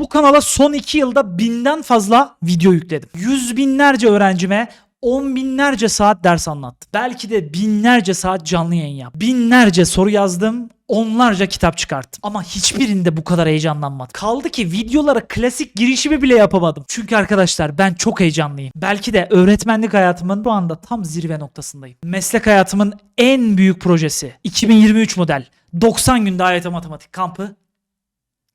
Bu kanala son 2 yılda binden fazla video yükledim. Yüz binlerce öğrencime on binlerce saat ders anlattım. Belki de binlerce saat canlı yayın yaptım. Binlerce soru yazdım. Onlarca kitap çıkarttım. Ama hiçbirinde bu kadar heyecanlanmadım. Kaldı ki videolara klasik girişimi bile yapamadım. Çünkü arkadaşlar ben çok heyecanlıyım. Belki de öğretmenlik hayatımın bu anda tam zirve noktasındayım. Meslek hayatımın en büyük projesi. 2023 model. 90 günde AYT matematik kampı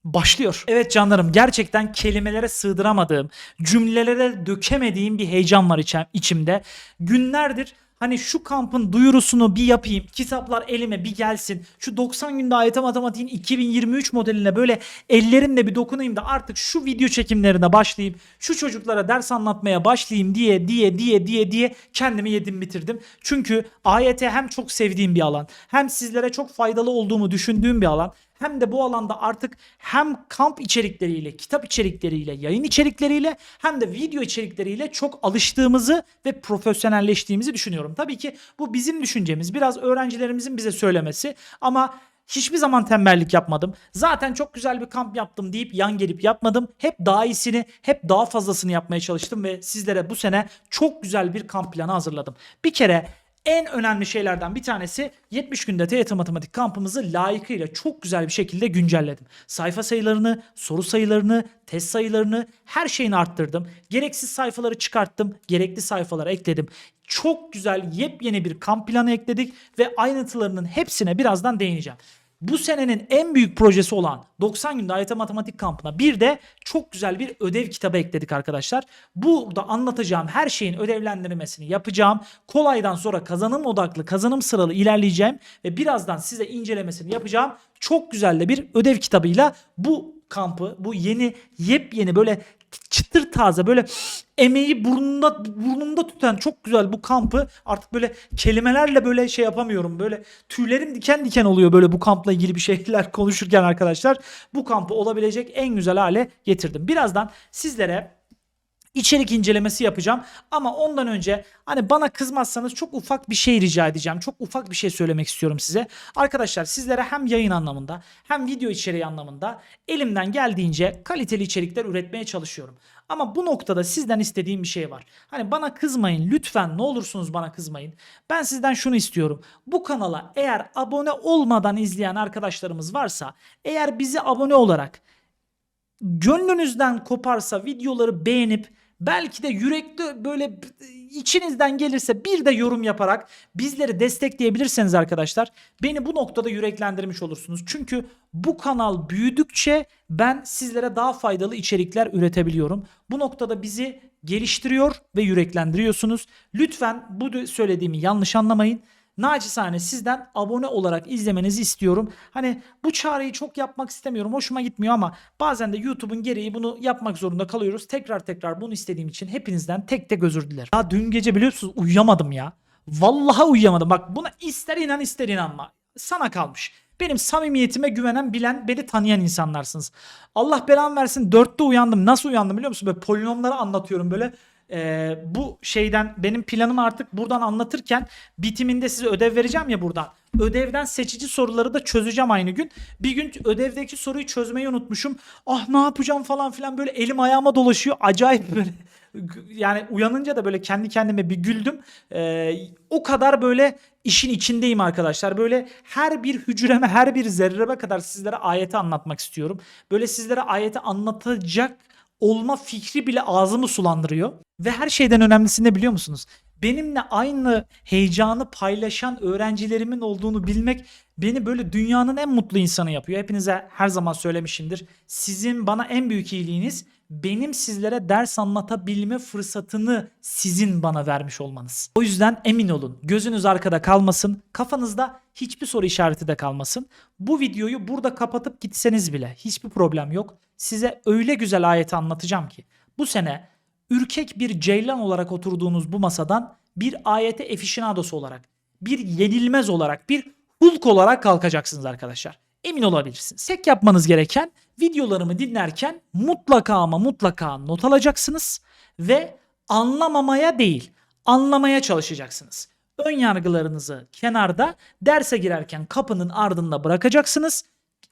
başlıyor. Evet canlarım gerçekten kelimelere sığdıramadığım, cümlelere dökemediğim bir heyecan var içim, içimde. Günlerdir hani şu kampın duyurusunu bir yapayım, kitaplar elime bir gelsin, şu 90 günde AYT matematiğin 2023 modeline böyle ellerimle bir dokunayım da artık şu video çekimlerine başlayayım, şu çocuklara ders anlatmaya başlayayım diye diye diye diye diye kendimi yedim bitirdim. Çünkü AYT hem çok sevdiğim bir alan, hem sizlere çok faydalı olduğumu düşündüğüm bir alan, hem de bu alanda artık hem kamp içerikleriyle, kitap içerikleriyle, yayın içerikleriyle hem de video içerikleriyle çok alıştığımızı ve profesyonelleştiğimizi düşünüyorum. Tabii ki bu bizim düşüncemiz. Biraz öğrencilerimizin bize söylemesi ama Hiçbir zaman tembellik yapmadım. Zaten çok güzel bir kamp yaptım deyip yan gelip yapmadım. Hep daha iyisini, hep daha fazlasını yapmaya çalıştım ve sizlere bu sene çok güzel bir kamp planı hazırladım. Bir kere en önemli şeylerden bir tanesi 70 günde TYT Matematik kampımızı layıkıyla çok güzel bir şekilde güncelledim. Sayfa sayılarını, soru sayılarını, test sayılarını her şeyini arttırdım. Gereksiz sayfaları çıkarttım, gerekli sayfaları ekledim. Çok güzel yepyeni bir kamp planı ekledik ve ayrıntılarının hepsine birazdan değineceğim. Bu senenin en büyük projesi olan 90 günde AYT Matematik kampına bir de çok güzel bir ödev kitabı ekledik arkadaşlar. Burada anlatacağım her şeyin ödevlendirmesini yapacağım. Kolaydan sonra kazanım odaklı, kazanım sıralı ilerleyeceğim ve birazdan size incelemesini yapacağım. Çok güzel de bir ödev kitabıyla bu kampı, bu yeni yepyeni böyle çıtır taze böyle emeği burnunda burnumda tutan çok güzel bu kampı artık böyle kelimelerle böyle şey yapamıyorum. Böyle tüylerim diken diken oluyor böyle bu kampla ilgili bir şeyler konuşurken arkadaşlar. Bu kampı olabilecek en güzel hale getirdim. Birazdan sizlere içerik incelemesi yapacağım. Ama ondan önce hani bana kızmazsanız çok ufak bir şey rica edeceğim. Çok ufak bir şey söylemek istiyorum size. Arkadaşlar sizlere hem yayın anlamında hem video içeriği anlamında elimden geldiğince kaliteli içerikler üretmeye çalışıyorum. Ama bu noktada sizden istediğim bir şey var. Hani bana kızmayın lütfen ne olursunuz bana kızmayın. Ben sizden şunu istiyorum. Bu kanala eğer abone olmadan izleyen arkadaşlarımız varsa eğer bizi abone olarak gönlünüzden koparsa videoları beğenip belki de yürekli böyle içinizden gelirse bir de yorum yaparak bizleri destekleyebilirseniz arkadaşlar beni bu noktada yüreklendirmiş olursunuz. Çünkü bu kanal büyüdükçe ben sizlere daha faydalı içerikler üretebiliyorum. Bu noktada bizi geliştiriyor ve yüreklendiriyorsunuz. Lütfen bu söylediğimi yanlış anlamayın. Naçizane sizden abone olarak izlemenizi istiyorum. Hani bu çağrıyı çok yapmak istemiyorum. Hoşuma gitmiyor ama bazen de YouTube'un gereği bunu yapmak zorunda kalıyoruz. Tekrar tekrar bunu istediğim için hepinizden tek tek özür dilerim. Ya dün gece biliyorsunuz uyuyamadım ya. Vallahi uyuyamadım. Bak buna ister inan ister inanma. Sana kalmış. Benim samimiyetime güvenen, bilen, beni tanıyan insanlarsınız. Allah belamı versin dörtte uyandım. Nasıl uyandım biliyor musun? Böyle polinomları anlatıyorum böyle e, bu şeyden benim planımı artık buradan anlatırken bitiminde size ödev vereceğim ya buradan. Ödevden seçici soruları da çözeceğim aynı gün. Bir gün ödevdeki soruyu çözmeyi unutmuşum. Ah ne yapacağım falan filan böyle elim ayağıma dolaşıyor. Acayip böyle yani uyanınca da böyle kendi kendime bir güldüm. Ee, o kadar böyle işin içindeyim arkadaşlar. Böyle her bir hücreme, her bir zerreme kadar sizlere ayeti anlatmak istiyorum. Böyle sizlere ayeti anlatacak olma fikri bile ağzımı sulandırıyor. Ve her şeyden önemlisi ne biliyor musunuz? Benimle aynı heyecanı paylaşan öğrencilerimin olduğunu bilmek beni böyle dünyanın en mutlu insanı yapıyor. Hepinize her zaman söylemişimdir. Sizin bana en büyük iyiliğiniz benim sizlere ders anlatabilme fırsatını sizin bana vermiş olmanız. O yüzden emin olun gözünüz arkada kalmasın, kafanızda hiçbir soru işareti de kalmasın. Bu videoyu burada kapatıp gitseniz bile hiçbir problem yok. Size öyle güzel ayeti anlatacağım ki bu sene ürkek bir ceylan olarak oturduğunuz bu masadan bir ayete efişinadosu olarak, bir yenilmez olarak, bir Hulk olarak kalkacaksınız arkadaşlar. Emin olabilirsiniz. Tek yapmanız gereken videolarımı dinlerken mutlaka ama mutlaka not alacaksınız ve anlamamaya değil, anlamaya çalışacaksınız. Ön yargılarınızı kenarda derse girerken kapının ardında bırakacaksınız.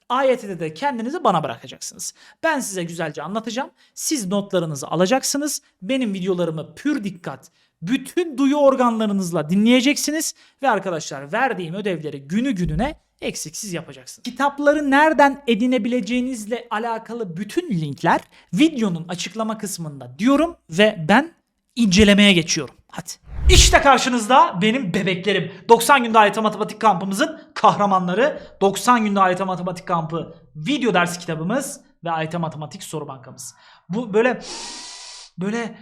AYT'de de kendinizi bana bırakacaksınız. Ben size güzelce anlatacağım. Siz notlarınızı alacaksınız. Benim videolarımı pür dikkat bütün duyu organlarınızla dinleyeceksiniz ve arkadaşlar verdiğim ödevleri günü gününe eksiksiz yapacaksınız. Kitapları nereden edinebileceğinizle alakalı bütün linkler videonun açıklama kısmında diyorum ve ben incelemeye geçiyorum. Hadi. İşte karşınızda benim bebeklerim. 90 günde AYT Matematik kampımızın kahramanları. 90 günde AYT Matematik kampı video ders kitabımız ve AYT Matematik soru bankamız. Bu böyle böyle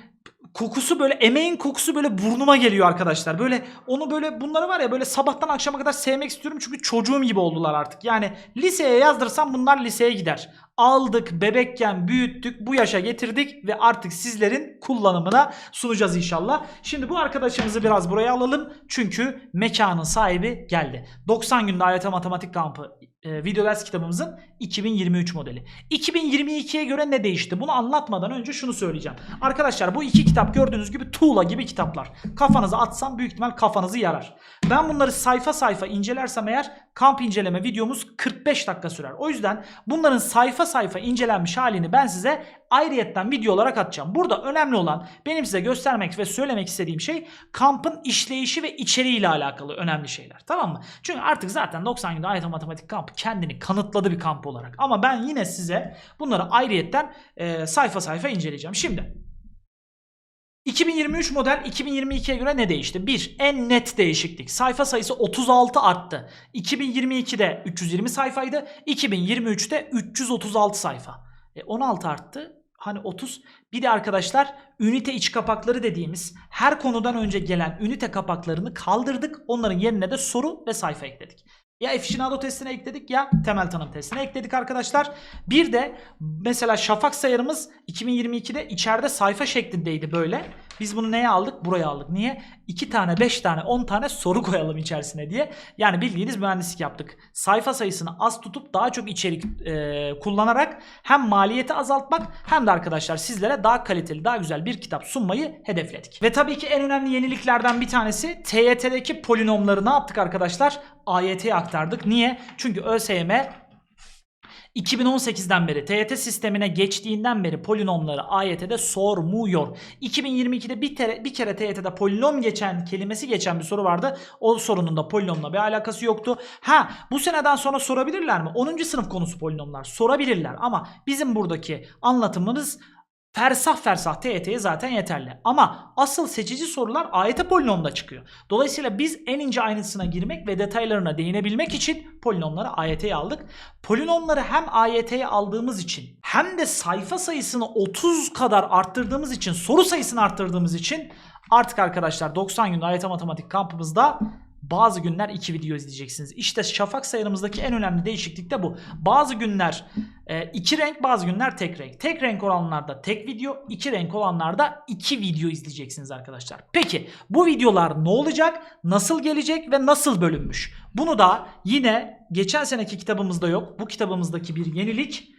kokusu böyle emeğin kokusu böyle burnuma geliyor arkadaşlar. Böyle onu böyle bunları var ya böyle sabahtan akşama kadar sevmek istiyorum çünkü çocuğum gibi oldular artık. Yani liseye yazdırsam bunlar liseye gider. Aldık, bebekken büyüttük, bu yaşa getirdik ve artık sizlerin kullanımına sunacağız inşallah. Şimdi bu arkadaşımızı biraz buraya alalım çünkü mekanın sahibi geldi. 90 günde AYT Matematik Kampı e, video ders kitabımızın 2023 modeli. 2022'ye göre ne değişti? Bunu anlatmadan önce şunu söyleyeceğim. Arkadaşlar bu iki kitap gördüğünüz gibi tuğla gibi kitaplar. Kafanıza atsam büyük ihtimal kafanızı yarar. Ben bunları sayfa sayfa incelersem eğer kamp inceleme videomuz 45 dakika sürer. O yüzden bunların sayfa sayfa incelenmiş halini ben size ayrıyetten video olarak atacağım. Burada önemli olan benim size göstermek ve söylemek istediğim şey kampın işleyişi ve içeriğiyle alakalı önemli şeyler. Tamam mı? Çünkü artık zaten 90 günde AYT Matematik kampı kendini kanıtladı bir kamp olarak. Ama ben yine size bunları ayrıyetten e, sayfa sayfa inceleyeceğim. Şimdi 2023 model 2022'ye göre ne değişti? 1. En net değişiklik. Sayfa sayısı 36 arttı. 2022'de 320 sayfaydı. 2023'te 336 sayfa. E 16 arttı. Hani 30. Bir de arkadaşlar ünite iç kapakları dediğimiz her konudan önce gelen ünite kapaklarını kaldırdık. Onların yerine de soru ve sayfa ekledik. Ya aficionado testine ekledik ya temel tanım testine ekledik arkadaşlar. Bir de mesela şafak sayarımız 2022'de içeride sayfa şeklindeydi böyle. Biz bunu neye aldık? Buraya aldık. Niye? 2 tane, 5 tane, 10 tane soru koyalım içerisine diye. Yani bildiğiniz mühendislik yaptık. Sayfa sayısını az tutup daha çok içerik e, kullanarak hem maliyeti azaltmak hem de arkadaşlar sizlere daha kaliteli, daha güzel bir kitap sunmayı hedefledik. Ve tabii ki en önemli yeniliklerden bir tanesi TYT'deki polinomları ne yaptık arkadaşlar? AYT'ye aktardık. Niye? Çünkü ÖSYM 2018'den beri TYT sistemine geçtiğinden beri polinomları AYT'de sormuyor. 2022'de bir, tere, bir kere TYT'de polinom geçen kelimesi geçen bir soru vardı. O sorunun da polinomla bir alakası yoktu. Ha bu seneden sonra sorabilirler mi? 10. sınıf konusu polinomlar sorabilirler ama bizim buradaki anlatımımız Fersah fersah TYT'ye zaten yeterli. Ama asıl seçici sorular AYT polinomda çıkıyor. Dolayısıyla biz en ince ayrıntısına girmek ve detaylarına değinebilmek için polinomları AYT'ye aldık. Polinomları hem AYT'ye aldığımız için hem de sayfa sayısını 30 kadar arttırdığımız için soru sayısını arttırdığımız için artık arkadaşlar 90 günde AYT matematik kampımızda bazı günler iki video izleyeceksiniz. İşte şafak sayarımızdaki en önemli değişiklik de bu. Bazı günler e, iki renk bazı günler tek renk. Tek renk olanlarda tek video, iki renk olanlarda iki video izleyeceksiniz arkadaşlar. Peki bu videolar ne olacak? Nasıl gelecek ve nasıl bölünmüş? Bunu da yine geçen seneki kitabımızda yok. Bu kitabımızdaki bir yenilik.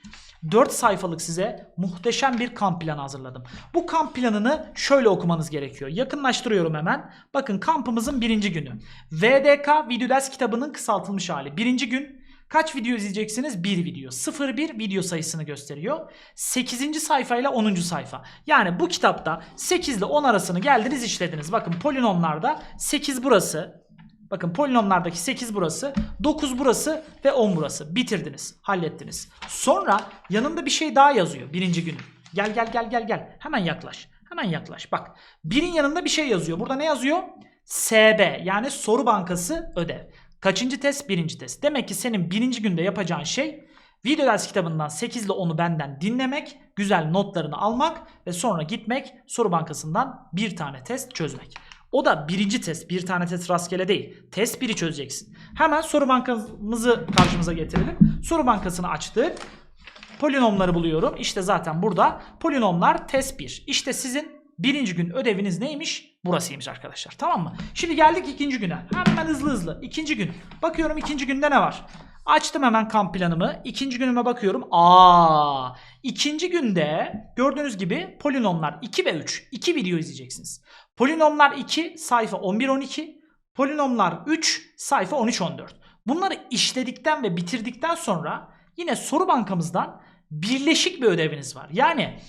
4 sayfalık size muhteşem bir kamp planı hazırladım. Bu kamp planını şöyle okumanız gerekiyor. Yakınlaştırıyorum hemen. Bakın kampımızın birinci günü. VDK video ders kitabının kısaltılmış hali. Birinci gün Kaç video izleyeceksiniz? Bir video. 01 video sayısını gösteriyor. 8. sayfa ile 10. sayfa. Yani bu kitapta 8 ile 10 arasını geldiniz işlediniz. Bakın polinomlarda 8 burası. Bakın polinomlardaki 8 burası, 9 burası ve 10 burası. Bitirdiniz, hallettiniz. Sonra yanında bir şey daha yazıyor birinci gün. Gel gel gel gel gel. Hemen yaklaş. Hemen yaklaş. Bak birin yanında bir şey yazıyor. Burada ne yazıyor? SB yani soru bankası ödev. Kaçıncı test? Birinci test. Demek ki senin birinci günde yapacağın şey video ders kitabından 8 ile 10'u benden dinlemek, güzel notlarını almak ve sonra gitmek soru bankasından bir tane test çözmek. O da birinci test. Bir tane test rastgele değil. Test 1'i çözeceksin. Hemen soru bankamızı karşımıza getirelim. Soru bankasını açtık. Polinomları buluyorum. İşte zaten burada polinomlar test 1. İşte sizin birinci gün ödeviniz neymiş? Burasıymış arkadaşlar. Tamam mı? Şimdi geldik ikinci güne. Hemen hızlı hızlı. İkinci gün. Bakıyorum ikinci günde ne var? Açtım hemen kamp planımı. İkinci günüme bakıyorum. Aa, ikinci günde gördüğünüz gibi polinomlar 2 ve 3. 2 video izleyeceksiniz. Polinomlar 2 sayfa 11-12. Polinomlar 3 sayfa 13-14. Bunları işledikten ve bitirdikten sonra Yine soru bankamızdan birleşik bir ödeviniz var. Yani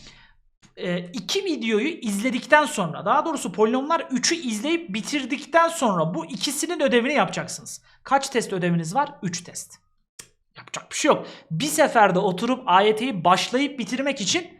e, iki videoyu izledikten sonra daha doğrusu polinomlar 3'ü izleyip bitirdikten sonra bu ikisinin ödevini yapacaksınız. Kaç test ödeviniz var? 3 test. Yapacak bir şey yok. Bir seferde oturup AYT'yi başlayıp bitirmek için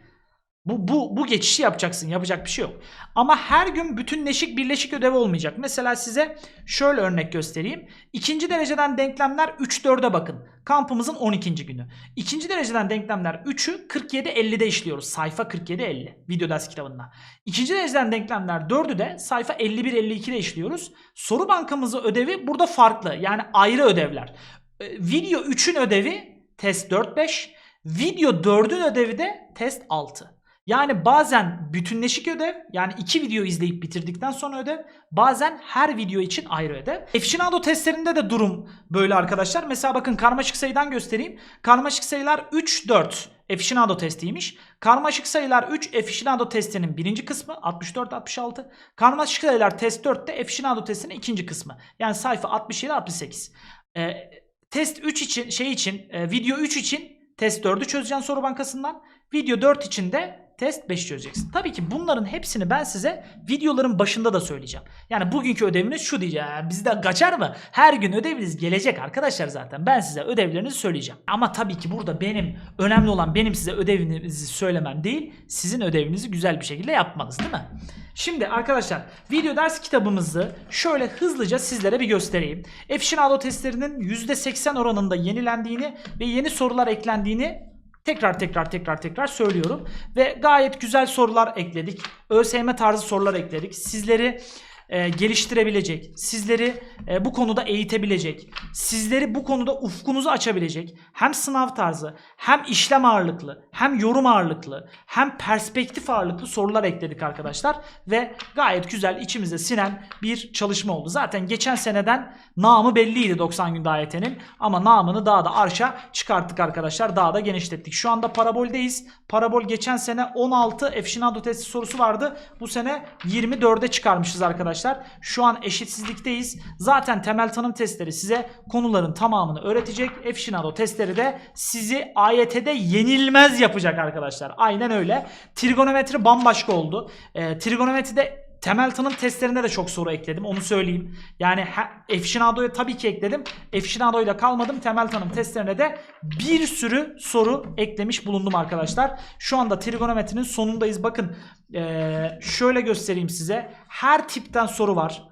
bu, bu, bu geçişi yapacaksın. Yapacak bir şey yok. Ama her gün bütünleşik birleşik ödev olmayacak. Mesela size şöyle örnek göstereyim. İkinci dereceden denklemler 3-4'e bakın. Kampımızın 12. günü. İkinci dereceden denklemler 3'ü 47-50'de işliyoruz. Sayfa 47-50 video ders kitabında. İkinci dereceden denklemler 4'ü de sayfa 51-52'de işliyoruz. Soru bankamızın ödevi burada farklı. Yani ayrı ödevler. Ee, Video 3'ün ödevi test 4-5. Video 4'ün ödevi de test 6. Yani bazen bütünleşik ödev yani iki video izleyip bitirdikten sonra ödev bazen her video için ayrı ödev. Efşinado testlerinde de durum böyle arkadaşlar. Mesela bakın karmaşık sayıdan göstereyim. Karmaşık sayılar 3 4 Efşinado testiymiş. Karmaşık sayılar 3 Efşinado testinin birinci kısmı 64 66. Karmaşık sayılar test 4 de Efşinado testinin ikinci kısmı. Yani sayfa 67 68. Ee, test 3 için şey için e, video 3 için test 4'ü çözeceksin soru bankasından. Video 4 için de test 5 çözeceksin. Tabii ki bunların hepsini ben size videoların başında da söyleyeceğim. Yani bugünkü ödeviniz şu diyeceğim. Bizde kaçar mı? Her gün ödeviniz gelecek arkadaşlar zaten. Ben size ödevlerinizi söyleyeceğim. Ama tabii ki burada benim önemli olan benim size ödevinizi söylemem değil. Sizin ödevinizi güzel bir şekilde yapmanız değil mi? Şimdi arkadaşlar video ders kitabımızı şöyle hızlıca sizlere bir göstereyim. Efşinado testlerinin %80 oranında yenilendiğini ve yeni sorular eklendiğini Tekrar tekrar tekrar tekrar söylüyorum. Ve gayet güzel sorular ekledik. ÖSYM tarzı sorular ekledik. Sizleri e, geliştirebilecek, sizleri e, bu konuda eğitebilecek, sizleri bu konuda ufkunuzu açabilecek hem sınav tarzı, hem işlem ağırlıklı, hem yorum ağırlıklı, hem perspektif ağırlıklı sorular ekledik arkadaşlar ve gayet güzel içimize sinen bir çalışma oldu. Zaten geçen seneden namı belliydi 90 günde AYT'nin ama namını daha da arşa çıkarttık arkadaşlar. Daha da genişlettik. Şu anda paraboldeyiz. Parabol geçen sene 16 Efşinado testi sorusu vardı. Bu sene 24'e çıkarmışız arkadaşlar. Şu an eşitsizlikteyiz. Zaten temel tanım testleri size konuların tamamını öğretecek. Efşinado testleri de sizi AYT'de yenilmez yapacak arkadaşlar. Aynen öyle. Trigonometri bambaşka oldu. Ee, trigonometride Temel tanım testlerinde de çok soru ekledim onu söyleyeyim. Yani Efşinado'ya tabii ki ekledim. Efşinado'yla kalmadım. Temel tanım testlerine de bir sürü soru eklemiş bulundum arkadaşlar. Şu anda trigonometrinin sonundayız. Bakın eee, şöyle göstereyim size. Her tipten soru var.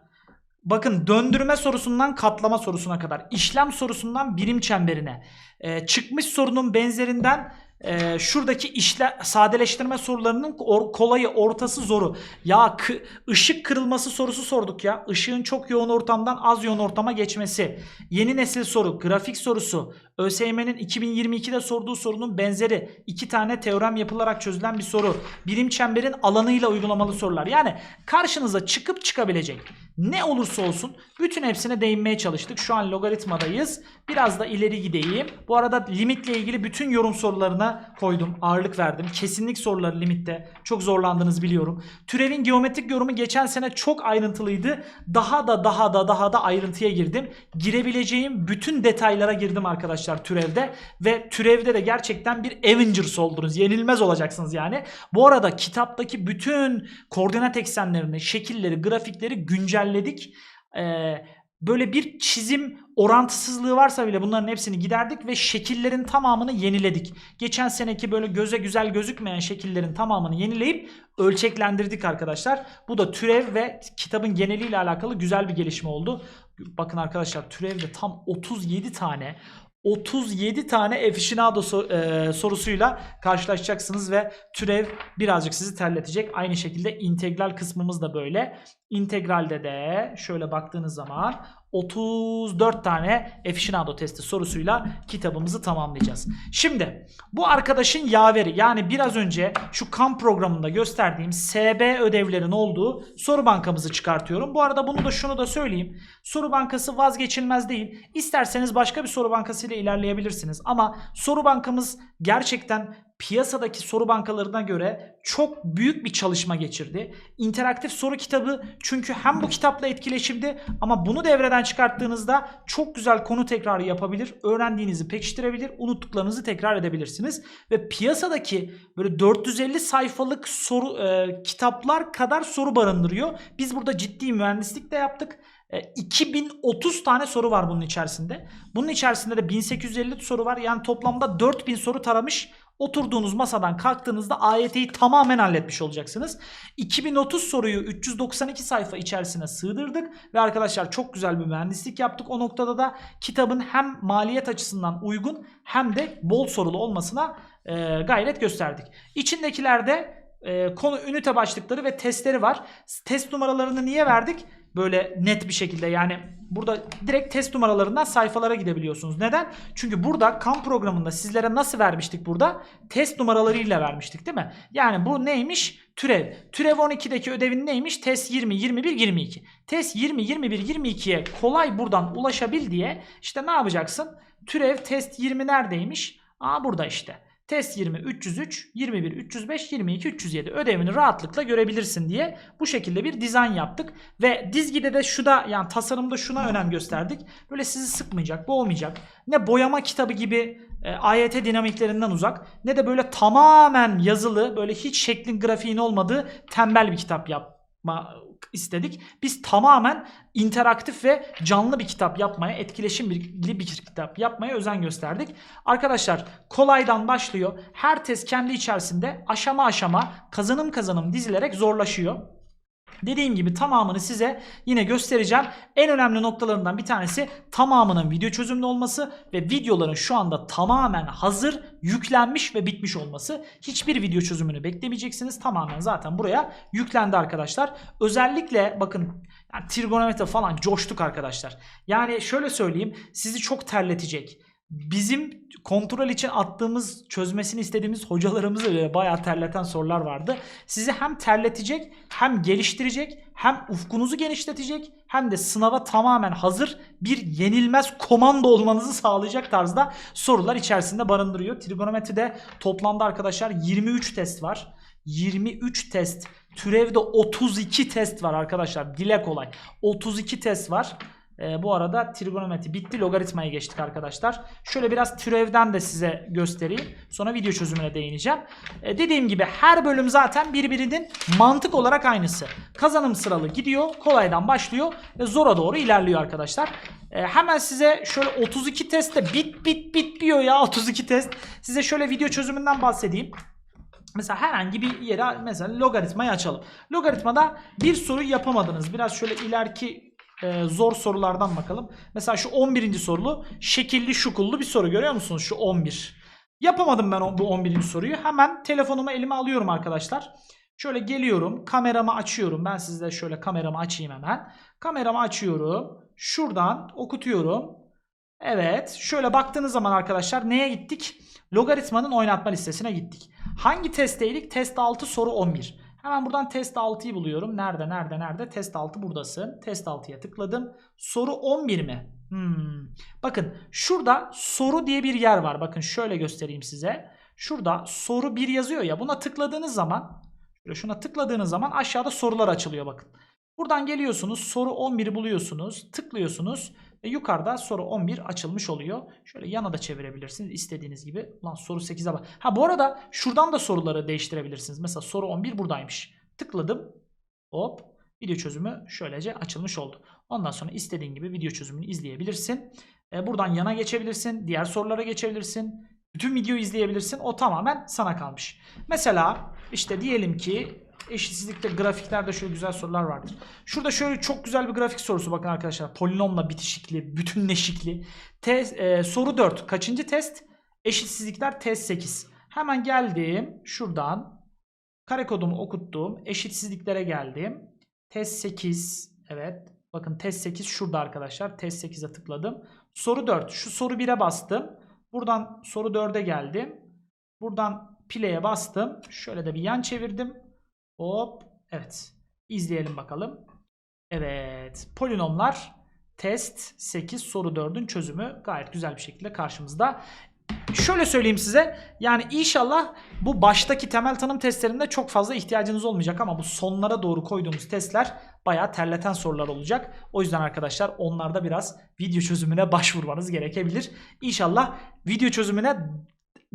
Bakın döndürme sorusundan katlama sorusuna kadar, işlem sorusundan birim çemberine, e, çıkmış sorunun benzerinden e, şuradaki işle sadeleştirme sorularının or- kolayı, ortası zoru. Ya kı- ışık kırılması sorusu sorduk ya. Işığın çok yoğun ortamdan az yoğun ortama geçmesi. Yeni nesil soru, grafik sorusu. ÖSYM'nin 2022'de sorduğu sorunun benzeri. iki tane teorem yapılarak çözülen bir soru. Birim çemberin alanıyla uygulamalı sorular. Yani karşınıza çıkıp çıkabilecek ne olursa olsun bütün hepsine değinmeye çalıştık. Şu an logaritmadayız. Biraz da ileri gideyim. Bu arada limitle ilgili bütün yorum sorularına koydum. Ağırlık verdim. Kesinlik soruları limitte. Çok zorlandınız biliyorum. Türevin geometrik yorumu geçen sene çok ayrıntılıydı. Daha da daha da daha da ayrıntıya girdim. Girebileceğim bütün detaylara girdim arkadaşlar türevde. Ve türevde de gerçekten bir Avengers oldunuz. Yenilmez olacaksınız yani. Bu arada kitaptaki bütün koordinat eksenlerini, şekilleri, grafikleri güncelledik. Ee, böyle bir çizim orantısızlığı varsa bile bunların hepsini giderdik ve şekillerin tamamını yeniledik. Geçen seneki böyle göze güzel gözükmeyen şekillerin tamamını yenileyip ölçeklendirdik arkadaşlar. Bu da türev ve kitabın geneliyle alakalı güzel bir gelişme oldu. Bakın arkadaşlar türevde tam 37 tane 37 tane Efişinado so- e, sorusuyla karşılaşacaksınız ve türev birazcık sizi terletecek. Aynı şekilde integral kısmımız da böyle. İntegralde de şöyle baktığınız zaman 34 tane Efişinado testi sorusuyla kitabımızı tamamlayacağız. Şimdi bu arkadaşın yaveri yani biraz önce şu kamp programında gösterdiğim SB ödevlerin olduğu soru bankamızı çıkartıyorum. Bu arada bunu da şunu da söyleyeyim. Soru bankası vazgeçilmez değil. İsterseniz başka bir soru bankası ile ilerleyebilirsiniz. Ama soru bankamız gerçekten piyasadaki soru bankalarına göre çok büyük bir çalışma geçirdi. İnteraktif soru kitabı çünkü hem bu kitapla etkileşimdi ama bunu devreden çıkarttığınızda çok güzel konu tekrarı yapabilir. Öğrendiğinizi pekiştirebilir. Unuttuklarınızı tekrar edebilirsiniz. Ve piyasadaki böyle 450 sayfalık soru e, kitaplar kadar soru barındırıyor. Biz burada ciddi mühendislik de yaptık. E, 2030 tane soru var bunun içerisinde. Bunun içerisinde de 1850 soru var. Yani toplamda 4000 soru taramış. Oturduğunuz masadan kalktığınızda AYT'yi tamamen halletmiş olacaksınız. 2030 soruyu 392 sayfa içerisine sığdırdık ve arkadaşlar çok güzel bir mühendislik yaptık. O noktada da kitabın hem maliyet açısından uygun hem de bol sorulu olmasına e, gayret gösterdik. İçindekilerde e, konu ünite başlıkları ve testleri var. Test numaralarını niye verdik? Böyle net bir şekilde yani burada direkt test numaralarından sayfalara gidebiliyorsunuz. Neden? Çünkü burada kan programında sizlere nasıl vermiştik burada? Test numaralarıyla vermiştik değil mi? Yani bu neymiş? Türev. Türev 12'deki ödevin neymiş? Test 20, 21, 22. Test 20, 21, 22'ye kolay buradan ulaşabil diye işte ne yapacaksın? Türev test 20 neredeymiş? Aa burada işte. Test 20 303, 21 305, 22 307 ödevini rahatlıkla görebilirsin diye bu şekilde bir dizayn yaptık. Ve dizgide de şu da yani tasarımda şuna önem gösterdik. Böyle sizi sıkmayacak, boğmayacak. Ne boyama kitabı gibi e, AYT dinamiklerinden uzak ne de böyle tamamen yazılı böyle hiç şeklin grafiğin olmadığı tembel bir kitap yapma istedik. Biz tamamen interaktif ve canlı bir kitap yapmaya, etkileşimli bir kitap yapmaya özen gösterdik. Arkadaşlar kolaydan başlıyor. Her test kendi içerisinde aşama aşama kazanım kazanım dizilerek zorlaşıyor. Dediğim gibi tamamını size yine göstereceğim. En önemli noktalarından bir tanesi tamamının video çözümlü olması ve videoların şu anda tamamen hazır, yüklenmiş ve bitmiş olması. Hiçbir video çözümünü beklemeyeceksiniz. Tamamen zaten buraya yüklendi arkadaşlar. Özellikle bakın yani trigonometre falan coştuk arkadaşlar. Yani şöyle söyleyeyim sizi çok terletecek bizim kontrol için attığımız çözmesini istediğimiz hocalarımızı bile bayağı terleten sorular vardı. Sizi hem terletecek hem geliştirecek hem ufkunuzu genişletecek hem de sınava tamamen hazır bir yenilmez komando olmanızı sağlayacak tarzda sorular içerisinde barındırıyor. Trigonometride toplamda arkadaşlar 23 test var. 23 test. Türevde 32 test var arkadaşlar. Dile kolay. 32 test var. E, bu arada trigonometri bitti. Logaritmaya geçtik arkadaşlar. Şöyle biraz türevden de size göstereyim. Sonra video çözümüne değineceğim. E, dediğim gibi her bölüm zaten birbirinin mantık olarak aynısı. Kazanım sıralı gidiyor. Kolaydan başlıyor ve zora doğru ilerliyor arkadaşlar. E, hemen size şöyle 32 testte bit bit bit diyor ya 32 test. Size şöyle video çözümünden bahsedeyim. Mesela herhangi bir yere mesela logaritmayı açalım. Logaritmada bir soru yapamadınız. Biraz şöyle ileriki e, zor sorulardan bakalım. Mesela şu 11. sorulu şekilli şukullu bir soru görüyor musunuz? Şu 11. Yapamadım ben bu 11. soruyu. Hemen telefonumu elime alıyorum arkadaşlar. Şöyle geliyorum. Kameramı açıyorum. Ben sizde şöyle kameramı açayım hemen. Kameramı açıyorum. Şuradan okutuyorum. Evet. Şöyle baktığınız zaman arkadaşlar neye gittik? Logaritmanın oynatma listesine gittik. Hangi testteydik? Test 6 soru 11. Hemen buradan test 6'yı buluyorum. Nerede nerede nerede? Test 6 buradasın. Test 6'ya tıkladım. Soru 11 mi? Hmm. Bakın şurada soru diye bir yer var. Bakın şöyle göstereyim size. Şurada soru 1 yazıyor ya. Buna tıkladığınız zaman şuna tıkladığınız zaman aşağıda sorular açılıyor bakın. Buradan geliyorsunuz soru 11'i buluyorsunuz. Tıklıyorsunuz ve yukarıda soru 11 açılmış oluyor. Şöyle yana da çevirebilirsiniz istediğiniz gibi. Ulan soru 8'e bak. Ha bu arada şuradan da soruları değiştirebilirsiniz. Mesela soru 11 buradaymış. Tıkladım. Hop. Video çözümü şöylece açılmış oldu. Ondan sonra istediğin gibi video çözümünü izleyebilirsin. E, buradan yana geçebilirsin. Diğer sorulara geçebilirsin. Bütün videoyu izleyebilirsin. O tamamen sana kalmış. Mesela işte diyelim ki eşitsizlikte grafiklerde şöyle güzel sorular vardır. Şurada şöyle çok güzel bir grafik sorusu bakın arkadaşlar. Polinomla bitişikli, bütünleşikli. Test, e, soru 4. Kaçıncı test? Eşitsizlikler test 8. Hemen geldim. Şuradan kare kodumu okuttum. Eşitsizliklere geldim. Test 8. Evet. Bakın test 8 şurada arkadaşlar. Test 8'e tıkladım. Soru 4. Şu soru 1'e bastım. Buradan soru 4'e geldim. Buradan play'e bastım. Şöyle de bir yan çevirdim. Hop. Evet. İzleyelim bakalım. Evet. Polinomlar test 8 soru 4'ün çözümü gayet güzel bir şekilde karşımızda. şöyle söyleyeyim size. Yani inşallah bu baştaki temel tanım testlerinde çok fazla ihtiyacınız olmayacak ama bu sonlara doğru koyduğumuz testler bayağı terleten sorular olacak. O yüzden arkadaşlar onlarda biraz video çözümüne başvurmanız gerekebilir. İnşallah video çözümüne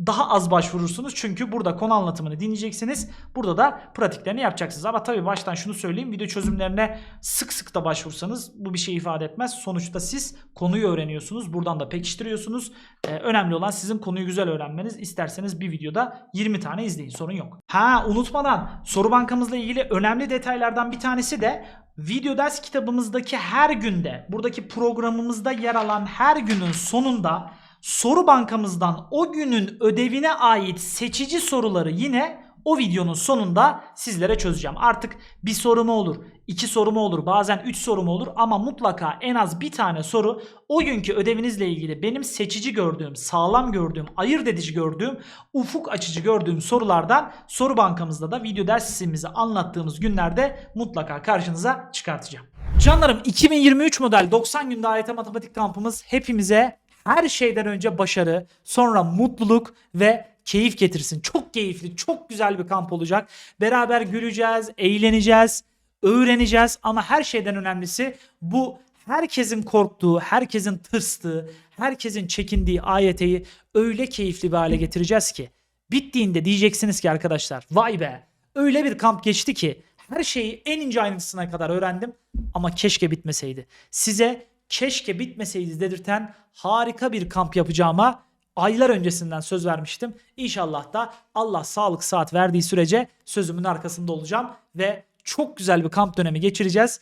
daha az başvurursunuz. Çünkü burada konu anlatımını dinleyeceksiniz. Burada da pratiklerini yapacaksınız. Ama tabii baştan şunu söyleyeyim. Video çözümlerine sık sık da başvursanız bu bir şey ifade etmez. Sonuçta siz konuyu öğreniyorsunuz. Buradan da pekiştiriyorsunuz. Ee, önemli olan sizin konuyu güzel öğrenmeniz. İsterseniz bir videoda 20 tane izleyin. Sorun yok. Ha unutmadan soru bankamızla ilgili önemli detaylardan bir tanesi de video ders kitabımızdaki her günde buradaki programımızda yer alan her günün sonunda soru bankamızdan o günün ödevine ait seçici soruları yine o videonun sonunda sizlere çözeceğim. Artık bir soru mu olur, iki soru mu olur, bazen üç soru mu olur ama mutlaka en az bir tane soru o günkü ödevinizle ilgili benim seçici gördüğüm, sağlam gördüğüm, ayırt edici gördüğüm, ufuk açıcı gördüğüm sorulardan soru bankamızda da video dersimizi anlattığımız günlerde mutlaka karşınıza çıkartacağım. Canlarım 2023 model 90 günde AYT matematik kampımız hepimize her şeyden önce başarı, sonra mutluluk ve keyif getirsin. Çok keyifli, çok güzel bir kamp olacak. Beraber güleceğiz, eğleneceğiz, öğreneceğiz ama her şeyden önemlisi bu herkesin korktuğu, herkesin tırstığı, herkesin çekindiği AYT'yi öyle keyifli bir hale getireceğiz ki bittiğinde diyeceksiniz ki arkadaşlar vay be öyle bir kamp geçti ki her şeyi en ince ayrıntısına kadar öğrendim ama keşke bitmeseydi. Size keşke bitmeseydi dedirten harika bir kamp yapacağıma aylar öncesinden söz vermiştim. İnşallah da Allah sağlık saat verdiği sürece sözümün arkasında olacağım ve çok güzel bir kamp dönemi geçireceğiz.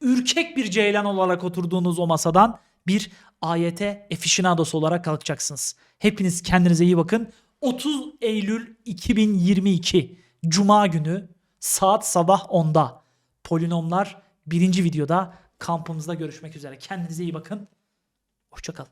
Ürkek bir ceylan olarak oturduğunuz o masadan bir AYT aficionadosu olarak kalkacaksınız. Hepiniz kendinize iyi bakın. 30 Eylül 2022 Cuma günü saat sabah 10'da polinomlar birinci videoda kampımızda görüşmek üzere. Kendinize iyi bakın. Hoşçakalın.